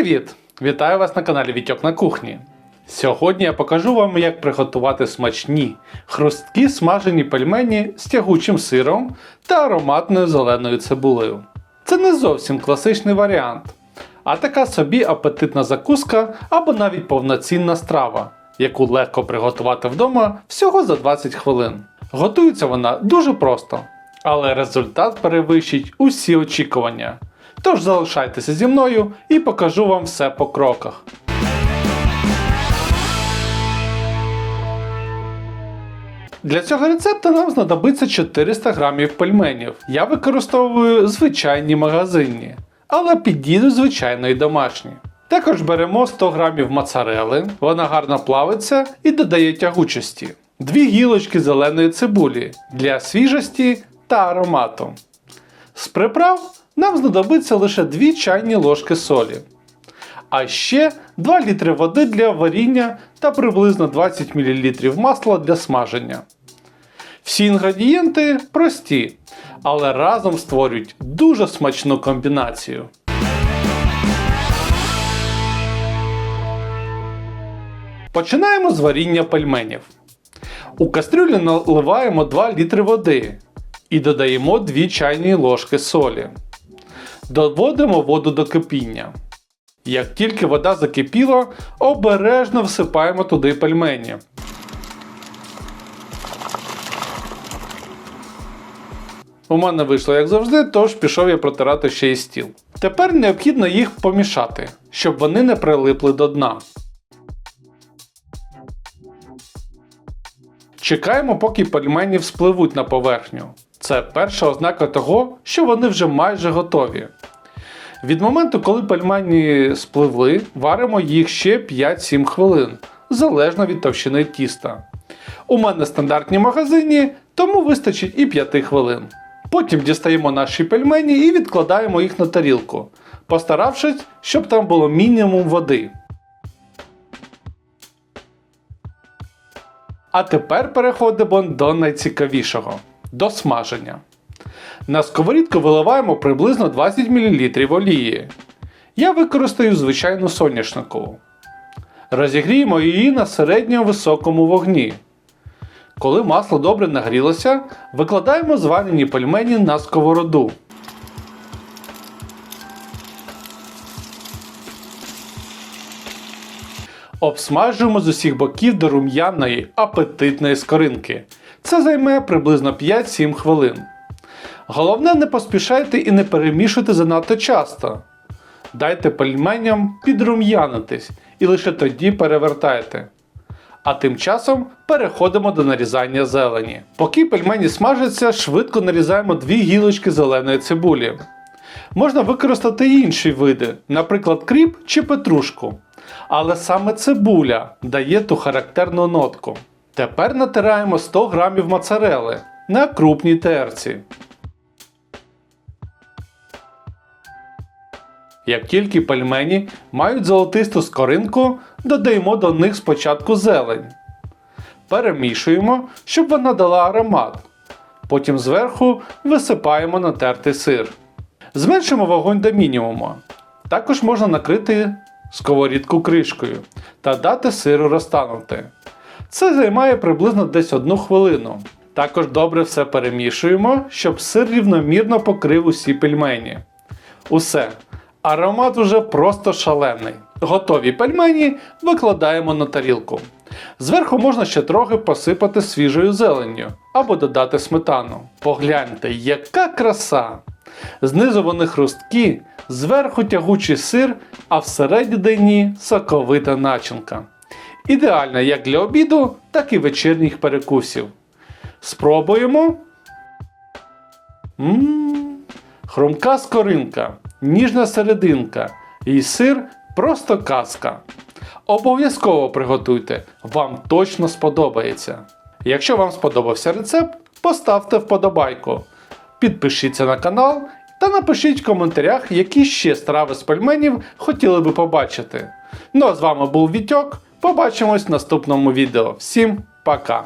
Привіт! Вітаю вас на каналі Вітьок на кухні. Сьогодні я покажу вам, як приготувати смачні, хрусткі смажені пельмені з тягучим сиром та ароматною зеленою цибулею. Це не зовсім класичний варіант, а така собі апетитна закуска або навіть повноцінна страва, яку легко приготувати вдома всього за 20 хвилин. Готується вона дуже просто, але результат перевищить усі очікування. Тож залишайтеся зі мною і покажу вам все по кроках. Для цього рецепту нам знадобиться 400 грамів пельменів. Я використовую звичайні магазинні, але підійдуть звичайно і домашні. Також беремо 100 грамів моцарели, вона гарно плавиться і додає тягучості. Дві гілочки зеленої цибулі для свіжості та аромату. З приправ нам знадобиться лише 2 чайні ложки солі. А ще 2 літри води для варіння та приблизно 20 мл масла для смаження. Всі інгредієнти прості, але разом створюють дуже смачну комбінацію. Починаємо з варіння пельменів. У кастрюлю наливаємо 2 літри води і додаємо 2 чайні ложки солі. Доводимо воду до кипіння. Як тільки вода закипіла, обережно всипаємо туди пельмені. У мене вийшло як завжди, тож пішов я протирати ще й стіл. Тепер необхідно їх помішати, щоб вони не прилипли до дна. Чекаємо, поки пельмені вспливуть на поверхню. Це перша ознака того, що вони вже майже готові. Від моменту, коли пельмені спливли, варимо їх ще 5-7 хвилин, залежно від товщини тіста. У мене стандартні магазині, тому вистачить і 5 хвилин. Потім дістаємо наші пельмені і відкладаємо їх на тарілку, постаравшись, щоб там було мінімум води. А тепер переходимо до найцікавішого до смаження. На сковорідку виливаємо приблизно 20 мл олії. Я використаю звичайну соняшникову. Розігріємо її на середньо високому вогні. Коли масло добре нагрілося, викладаємо зварені пельмені на сковороду. Обсмажуємо з усіх боків до рум'яної апетитної скоринки. Це займе приблизно 5-7 хвилин. Головне, не поспішайте і не перемішуйте занадто часто. Дайте пельменям підрум'янитись і лише тоді перевертайте. А тим часом переходимо до нарізання зелені. Поки пельмені смажаться, швидко нарізаємо дві гілочки зеленої цибулі. Можна використати інші види, наприклад, кріп чи петрушку. Але саме цибуля дає ту характерну нотку. Тепер натираємо 100 г моцарели на крупній терці. Як тільки пельмені мають золотисту скоринку, додаємо до них спочатку зелень. Перемішуємо, щоб вона дала аромат. Потім зверху висипаємо натертий сир. Зменшимо вогонь до мінімуму. Також можна накрити сковорідку кришкою та дати сиру розтанути. Це займає приблизно десь одну хвилину. Також добре все перемішуємо, щоб сир рівномірно покрив усі пельмені. Усе. Аромат уже просто шалений. Готові пельмені викладаємо на тарілку. Зверху можна ще трохи посипати свіжою зеленню або додати сметану. Погляньте, яка краса! Знизу вони хрусткі, зверху тягучий сир, а всередині соковита начинка. Ідеальна як для обіду, так і вечірніх перекусів. Спробуємо. Ммм, хрумка скоринка, ніжна серединка і сир просто казка. Обов'язково приготуйте, вам точно сподобається. Якщо вам сподобався рецепт, поставте вподобайку. Підпишіться на канал та напишіть в коментарях, які ще страви з пельменів хотіли би побачити. Ну а з вами був Вітьок. Побачимось в наступному відео. Всім пока!